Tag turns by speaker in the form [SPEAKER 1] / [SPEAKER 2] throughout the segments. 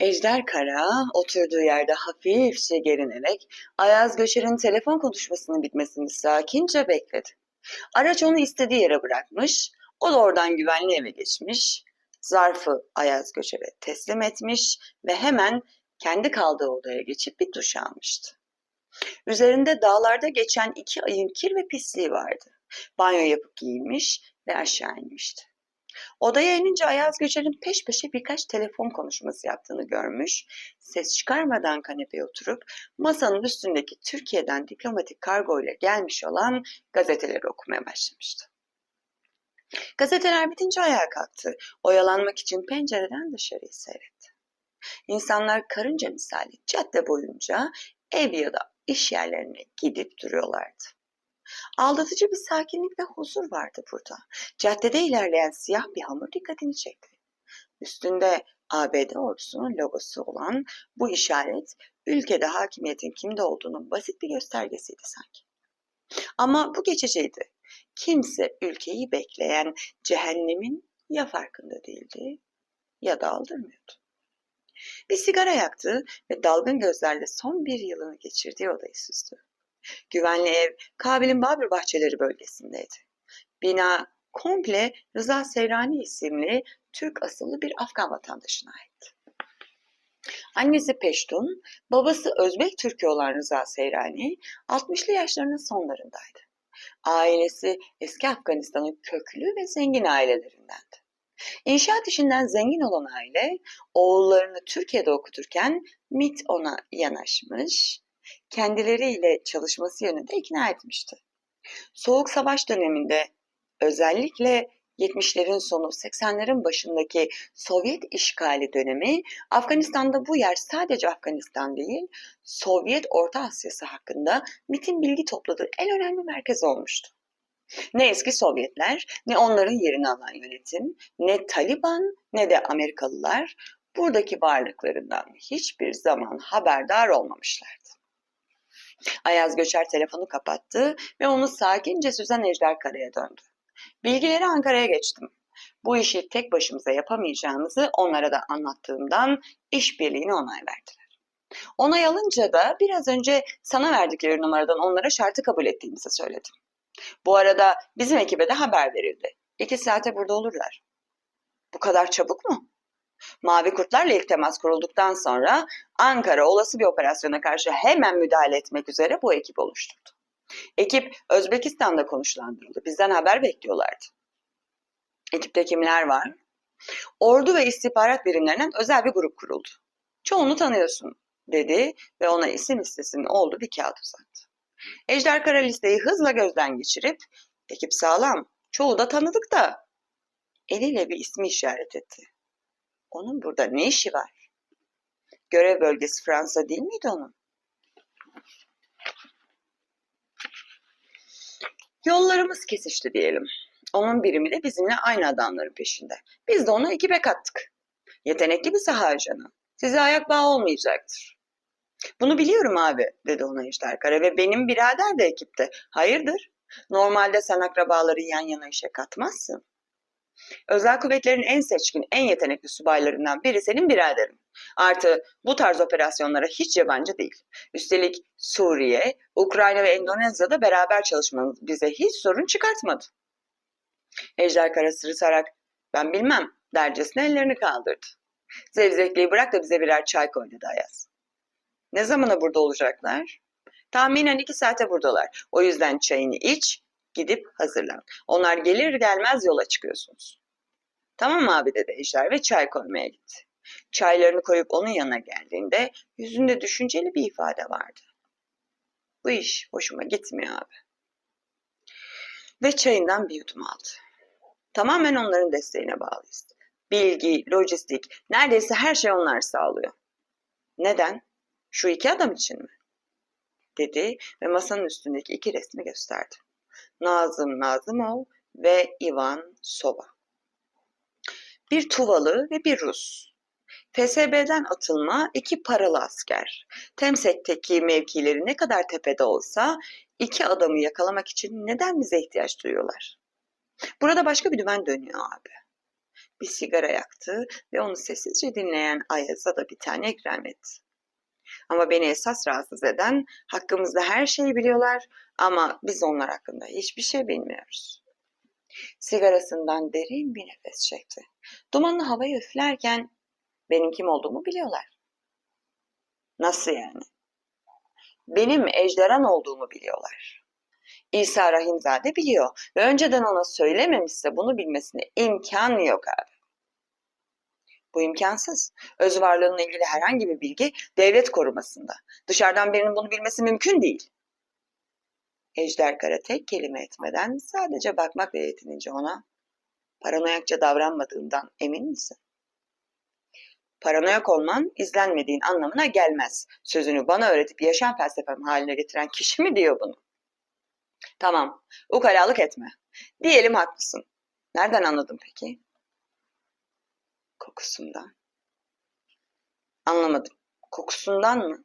[SPEAKER 1] Ejder Kara oturduğu yerde hafifçe gerinerek Ayaz Göçer'in telefon konuşmasının bitmesini sakince bekledi. Araç onu istediği yere bırakmış, o da oradan güvenli eve geçmiş, zarfı Ayaz Göçer'e teslim etmiş ve hemen kendi kaldığı odaya geçip bir duş almıştı. Üzerinde dağlarda geçen iki ayın kir ve pisliği vardı. Banyo yapıp giyinmiş ve aşağı inmişti. Odaya inince Ayaz Göçer'in peş peşe birkaç telefon konuşması yaptığını görmüş, ses çıkarmadan kanepeye oturup masanın üstündeki Türkiye'den diplomatik kargo ile gelmiş olan gazeteleri okumaya başlamıştı. Gazeteler bitince ayağa kalktı. Oyalanmak için pencereden dışarıyı seyretti. İnsanlar karınca misali cadde boyunca ev ya da iş yerlerine gidip duruyorlardı. Aldatıcı bir sakinlik ve huzur vardı burada. Caddede ilerleyen siyah bir hamur dikkatini çekti. Üstünde ABD ordusunun logosu olan bu işaret ülkede hakimiyetin kimde olduğunun basit bir göstergesiydi sanki. Ama bu geçiciydi. Kimse ülkeyi bekleyen cehennemin ya farkında değildi ya da aldırmıyordu. Bir sigara yaktı ve dalgın gözlerle son bir yılını geçirdiği odayı süzdü. Güvenli ev Kabil'in Babür Bahçeleri bölgesindeydi. Bina komple Rıza Seyrani isimli Türk asıllı bir Afgan vatandaşına aitti. Annesi Peştun, babası Özbek Türk'ü olan Rıza Seyrani 60'lı yaşlarının sonlarındaydı. Ailesi eski Afganistan'ın köklü ve zengin ailelerindendi. İnşaat işinden zengin olan aile oğullarını Türkiye'de okuturken MIT ona yanaşmış, kendileriyle çalışması yönünde ikna etmişti. Soğuk Savaş döneminde özellikle 70'lerin sonu 80'lerin başındaki Sovyet işgali dönemi Afganistan'da bu yer sadece Afganistan değil Sovyet Orta Asyası hakkında MIT'in bilgi topladığı en önemli merkez olmuştu. Ne eski Sovyetler ne onların yerini alan yönetim ne Taliban ne de Amerikalılar buradaki varlıklarından hiçbir zaman haberdar olmamışlardı. Ayaz Göçer telefonu kapattı ve onu sakince süzen Ejder Kara'ya döndü. Bilgileri Ankara'ya geçtim. Bu işi tek başımıza yapamayacağımızı onlara da anlattığımdan işbirliğine onay verdiler. Onay alınca da biraz önce sana verdikleri numaradan onlara şartı kabul ettiğimizi söyledim. Bu arada bizim ekibe de haber verildi. İki saate burada olurlar. Bu kadar çabuk mu? Mavi Kurtlarla ilk temas kurulduktan sonra Ankara olası bir operasyona karşı hemen müdahale etmek üzere bu ekip oluşturdu. Ekip Özbekistan'da konuşlandırıldı. Bizden haber bekliyorlardı. Ekipte kimler var? Ordu ve istihbarat birimlerinden özel bir grup kuruldu. Çoğunu tanıyorsun dedi ve ona isim listesinin olduğu bir kağıt uzattı. Ejder Kara listeyi hızla gözden geçirip ekip sağlam, çoğu da tanıdık da eliyle bir ismi işaret etti. Onun burada ne işi var? Görev bölgesi Fransa değil miydi onun? Yollarımız kesişti diyelim. Onun birimi de bizimle aynı adamların peşinde. Biz de onu ekibe kattık. Yetenekli bir saha ajanı. Size ayak bağı olmayacaktır. Bunu biliyorum abi dedi ona Ejder Kara ve benim birader de ekipte. Hayırdır? Normalde sen akrabaları yan yana işe katmazsın. Özel kuvvetlerin en seçkin, en yetenekli subaylarından biri senin biraderin. Artı bu tarz operasyonlara hiç yabancı değil. Üstelik Suriye, Ukrayna ve Endonezya'da beraber çalışmamız bize hiç sorun çıkartmadı. Ejder Kara sırıtarak ben bilmem dercesine ellerini kaldırdı. Zevzekliği bırak da bize birer çay koy dedi Ayaz. Ne zamana burada olacaklar? Tahminen iki saate buradalar. O yüzden çayını iç, gidip hazırlan. Onlar gelir gelmez yola çıkıyorsunuz. Tamam abi dedi Ejder ve çay koymaya gitti. Çaylarını koyup onun yanına geldiğinde yüzünde düşünceli bir ifade vardı. Bu iş hoşuma gitmiyor abi. Ve çayından bir yudum aldı. Tamamen onların desteğine bağlıyız. Bilgi, lojistik, neredeyse her şey onlar sağlıyor. Neden? Şu iki adam için mi? Dedi ve masanın üstündeki iki resmi gösterdi. Nazım Nazımov ve Ivan Soba. Bir Tuvalı ve bir Rus. FSB'den atılma iki paralı asker. Temsek'teki mevkileri ne kadar tepede olsa iki adamı yakalamak için neden bize ihtiyaç duyuyorlar? Burada başka bir dümen dönüyor abi. bir sigara yaktı ve onu sessizce dinleyen Ayaz'a da bir tane ikram etti. Ama beni esas rahatsız eden hakkımızda her şeyi biliyorlar ama biz onlar hakkında hiçbir şey bilmiyoruz. Sigarasından derin bir nefes çekti. Dumanlı havayı üflerken benim kim olduğumu biliyorlar. Nasıl yani? Benim ejderhan olduğumu biliyorlar. İsa Rahimzade biliyor ve önceden ona söylememişse bunu bilmesine imkan yok abi. Bu imkansız. Öz varlığınla ilgili herhangi bir bilgi devlet korumasında. Dışarıdan birinin bunu bilmesi mümkün değil. Ejder Kara tek kelime etmeden sadece bakmakla yetinince ona paranoyakça davranmadığından emin misin? Paranoyak olman izlenmediğin anlamına gelmez. Sözünü bana öğretip yaşam felsefem haline getiren kişi mi diyor bunu? Tamam, ukalalık etme. Diyelim haklısın. Nereden anladın peki? Kokusundan. Anlamadım. Kokusundan mı?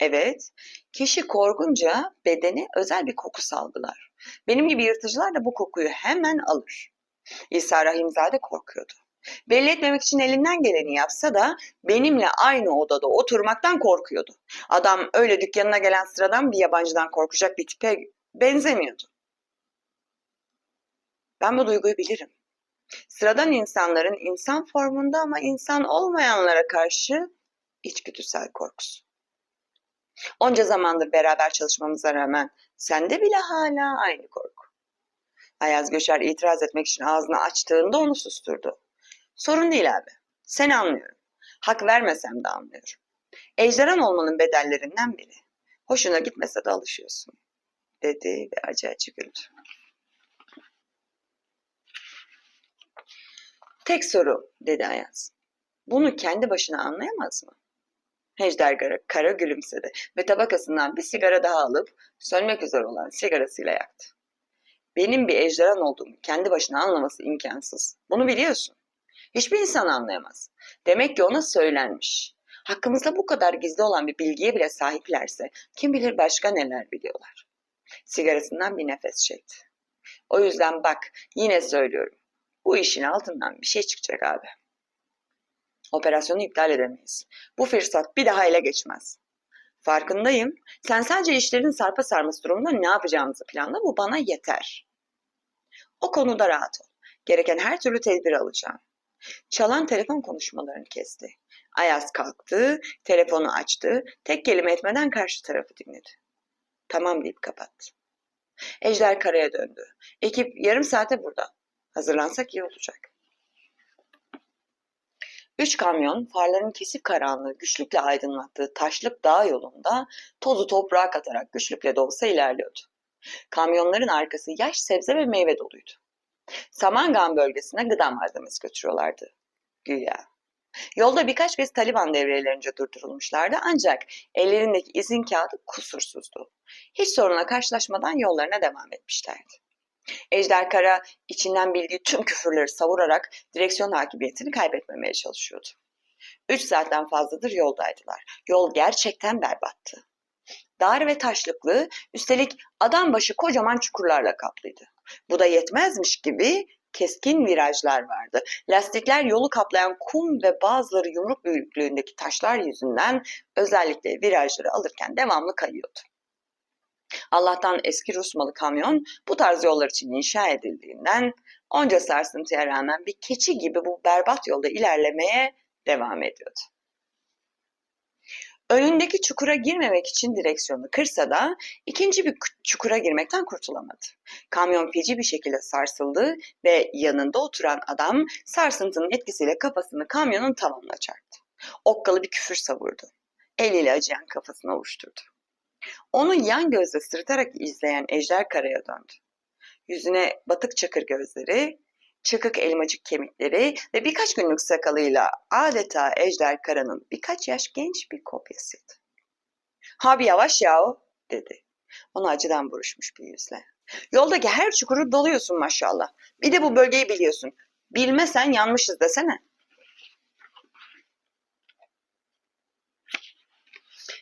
[SPEAKER 1] Evet, kişi korkunca bedeni özel bir koku salgılar. Benim gibi yırtıcılar da bu kokuyu hemen alır. İsa Rahimzade korkuyordu. Belli etmemek için elinden geleni yapsa da benimle aynı odada oturmaktan korkuyordu. Adam öyle dükkanına gelen sıradan bir yabancıdan korkacak bir tipe benzemiyordu. Ben bu duyguyu bilirim. Sıradan insanların insan formunda ama insan olmayanlara karşı içgüdüsel korkusu. Onca zamandır beraber çalışmamıza rağmen sende bile hala aynı korku. Ayaz Göçer itiraz etmek için ağzını açtığında onu susturdu. Sorun değil abi. Seni anlıyorum. Hak vermesem de anlıyorum. Ejderhan olmanın bedellerinden biri. Hoşuna gitmese de alışıyorsun. Dedi ve acı acı güldü. Tek soru dedi Ayaz. Bunu kendi başına anlayamaz mı? Ejder kara, kara gülümsedi ve tabakasından bir sigara daha alıp sönmek üzere olan sigarasıyla yaktı. Benim bir ejderhan olduğumu kendi başına anlaması imkansız. Bunu biliyorsun. Hiçbir insan anlayamaz. Demek ki ona söylenmiş. Hakkımızda bu kadar gizli olan bir bilgiye bile sahiplerse kim bilir başka neler biliyorlar. Sigarasından bir nefes çekti. O yüzden bak yine söylüyorum. Bu işin altından bir şey çıkacak abi. Operasyonu iptal edemeyiz. Bu fırsat bir daha ele geçmez. Farkındayım. Sen sadece işlerin sarpa sarması durumunda ne yapacağımızı planla. Bu bana yeter. O konuda rahat ol. Gereken her türlü tedbir alacağım. Çalan telefon konuşmalarını kesti. Ayaz kalktı, telefonu açtı, tek kelime etmeden karşı tarafı dinledi. Tamam deyip kapattı. Ejder karaya döndü. Ekip yarım saate burada. Hazırlansak iyi olacak. Üç kamyon farların kesik karanlığı güçlükle aydınlattığı taşlık dağ yolunda tozu toprağa katarak güçlükle de olsa ilerliyordu. Kamyonların arkası yaş sebze ve meyve doluydu. Samangan bölgesine gıda malzemesi götürüyorlardı. Güya. Yolda birkaç kez Taliban devrelerince durdurulmuşlardı ancak ellerindeki izin kağıdı kusursuzdu. Hiç sorunla karşılaşmadan yollarına devam etmişlerdi. Ejder Kara içinden bildiği tüm küfürleri savurarak direksiyon hakimiyetini kaybetmemeye çalışıyordu. Üç saatten fazladır yoldaydılar. Yol gerçekten berbattı. Dar ve taşlıklı, üstelik adam başı kocaman çukurlarla kaplıydı. Bu da yetmezmiş gibi keskin virajlar vardı. Lastikler yolu kaplayan kum ve bazıları yumruk büyüklüğündeki taşlar yüzünden özellikle virajları alırken devamlı kayıyordu. Allah'tan eski Rus malı kamyon bu tarz yollar için inşa edildiğinden onca sarsıntıya rağmen bir keçi gibi bu berbat yolda ilerlemeye devam ediyordu. Önündeki çukura girmemek için direksiyonu kırsa da ikinci bir çukura girmekten kurtulamadı. Kamyon feci bir şekilde sarsıldı ve yanında oturan adam sarsıntının etkisiyle kafasını kamyonun tavanına çarptı. Okkalı bir küfür savurdu. Eliyle acıyan kafasını ovuşturdu. Onu yan gözle sırıtarak izleyen Ejder Kara'ya döndü. Yüzüne batık çakır gözleri, çıkık elmacık kemikleri ve birkaç günlük sakalıyla adeta Ejder Kara'nın birkaç yaş genç bir kopyasıydı. Abi yavaş yahu dedi. Onu acıdan buruşmuş bir yüzle. Yoldaki her çukuru doluyorsun maşallah. Bir de bu bölgeyi biliyorsun. Bilmesen yanmışız desene.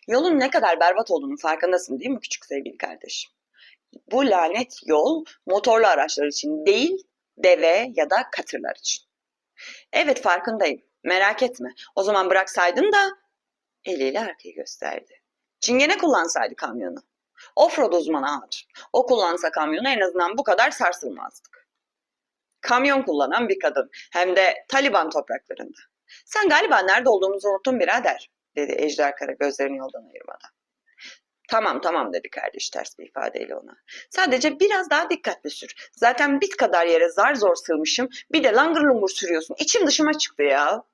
[SPEAKER 1] Yolun ne kadar berbat olduğunu farkındasın değil mi küçük sevgili kardeşim? Bu lanet yol motorlu araçlar için değil, deve ya da katırlar için. Evet farkındayım. Merak etme. O zaman bıraksaydın da eliyle arkayı gösterdi. Çingene kullansaydı kamyonu. Offroad uzmanı hatun. O kullansa kamyonu en azından bu kadar sarsılmazdık. Kamyon kullanan bir kadın. Hem de Taliban topraklarında. Sen galiba nerede olduğumuzu unuttun birader, dedi Ejder Kara gözlerini yoldan ayırmadan. Tamam tamam dedi kardeş ters bir ifadeyle ona. Sadece biraz daha dikkatli sür. Zaten bit kadar yere zar zor sığmışım. Bir de langır lungur sürüyorsun. İçim dışıma çıktı ya.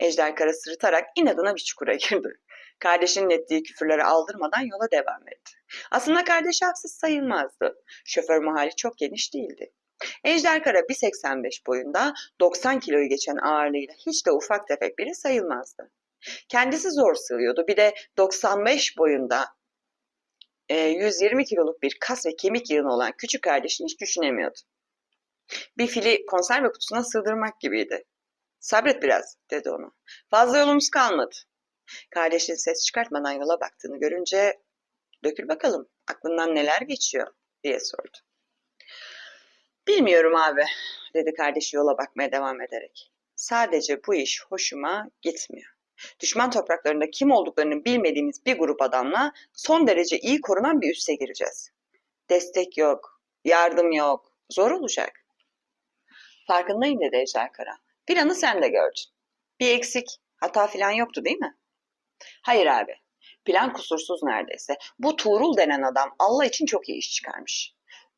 [SPEAKER 1] Ejder Kara sırıtarak inadına bir çukura girdi. Kardeşinin ettiği küfürleri aldırmadan yola devam etti. Aslında kardeşi haksız sayılmazdı. Şoför mahalli çok geniş değildi. Ejder Kara 1.85 boyunda 90 kiloyu geçen ağırlığıyla hiç de ufak tefek biri sayılmazdı. Kendisi zor sığıyordu. Bir de 95 boyunda e, 120 kiloluk bir kas ve kemik yığını olan küçük kardeşini hiç düşünemiyordu. Bir fili konserve kutusuna sığdırmak gibiydi. Sabret biraz dedi ona. Fazla yolumuz kalmadı. Kardeşin ses çıkartmadan yola baktığını görünce dökül bakalım aklından neler geçiyor diye sordu. Bilmiyorum abi dedi kardeşi yola bakmaya devam ederek. Sadece bu iş hoşuma gitmiyor. Düşman topraklarında kim olduklarını bilmediğimiz bir grup adamla son derece iyi korunan bir üsse gireceğiz. Destek yok, yardım yok, zor olacak. Farkındayım dedi Ejder Kara. Planı sen de gördün. Bir eksik, hata falan yoktu değil mi? Hayır abi. Plan kusursuz neredeyse. Bu Tuğrul denen adam Allah için çok iyi iş çıkarmış.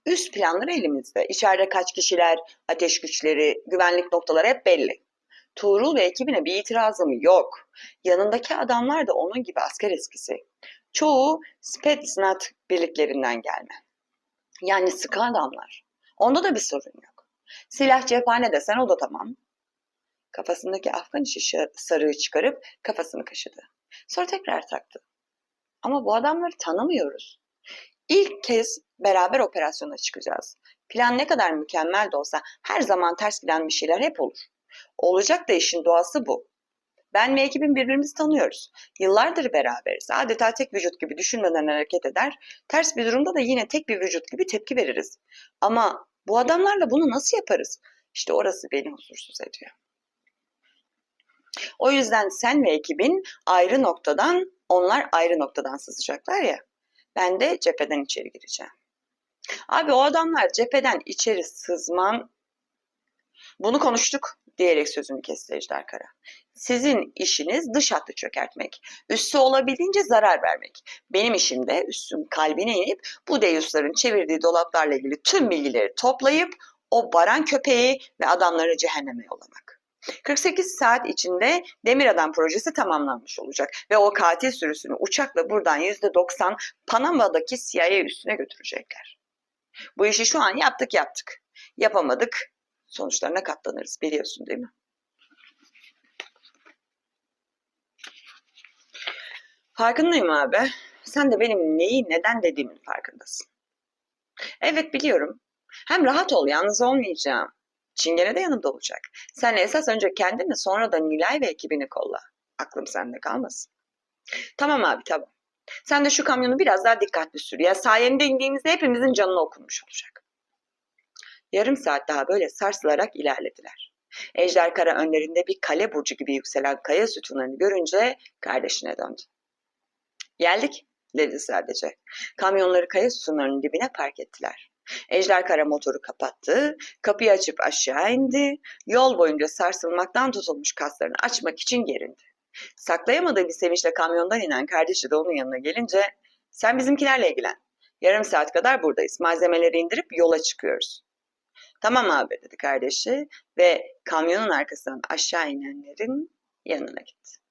[SPEAKER 1] Üst planları elimizde. İçeride kaç kişiler, ateş güçleri, güvenlik noktaları hep belli. Tuğrul ve ekibine bir itirazım yok. Yanındaki adamlar da onun gibi asker eskisi. Çoğu Spetsnaz birliklerinden gelme. Yani sıkı adamlar. Onda da bir sorun yok. Silah cephane desen o da tamam. Kafasındaki Afgan işi sarığı çıkarıp kafasını kaşıdı. Sonra tekrar taktı. Ama bu adamları tanımıyoruz. İlk kez beraber operasyona çıkacağız. Plan ne kadar mükemmel de olsa her zaman ters giden bir şeyler hep olur. Olacak da işin doğası bu. Ben ve ekibim birbirimizi tanıyoruz. Yıllardır beraberiz. Adeta tek vücut gibi düşünmeden hareket eder. Ters bir durumda da yine tek bir vücut gibi tepki veririz. Ama bu adamlarla bunu nasıl yaparız? İşte orası beni huzursuz ediyor. O yüzden sen ve ekibin ayrı noktadan, onlar ayrı noktadan sızacaklar ya. Ben de cepheden içeri gireceğim. Abi o adamlar cepheden içeri sızmam. Bunu konuştuk diyerek sözünü kesti Ejder Kara. Sizin işiniz dış hattı çökertmek. Üssü olabildiğince zarar vermek. Benim işim de üssün kalbine inip bu deyusların çevirdiği dolaplarla ilgili tüm bilgileri toplayıp o baran köpeği ve adamları cehenneme yollamak. 48 saat içinde Demir Adam projesi tamamlanmış olacak ve o katil sürüsünü uçakla buradan %90 Panama'daki CIA üstüne götürecekler. Bu işi şu an yaptık yaptık. Yapamadık. Sonuçlarına katlanırız biliyorsun değil mi? Farkındayım abi. Sen de benim neyi neden dediğimin farkındasın. Evet biliyorum. Hem rahat ol yalnız olmayacağım. Çingene de yanımda olacak. Sen esas önce kendini sonra da Nilay ve ekibini kolla. Aklım sende kalmasın. Tamam abi tamam. Sen de şu kamyonu biraz daha dikkatli sür. Ya sayende indiğimizde hepimizin canını okunmuş olacak. Yarım saat daha böyle sarsılarak ilerlediler. Ejder Kara önlerinde bir kale burcu gibi yükselen kaya sütunlarını görünce kardeşine döndü. Geldik dedi sadece. Kamyonları kaya sütunlarının dibine park ettiler. Ejder Kara motoru kapattı, kapıyı açıp aşağı indi, yol boyunca sarsılmaktan tutulmuş kaslarını açmak için gerindi. Saklayamadığı bir sevinçle kamyondan inen kardeşi de onun yanına gelince sen bizimkilerle ilgilen. Yarım saat kadar buradayız. Malzemeleri indirip yola çıkıyoruz. Tamam abi dedi kardeşi ve kamyonun arkasından aşağı inenlerin yanına gitti.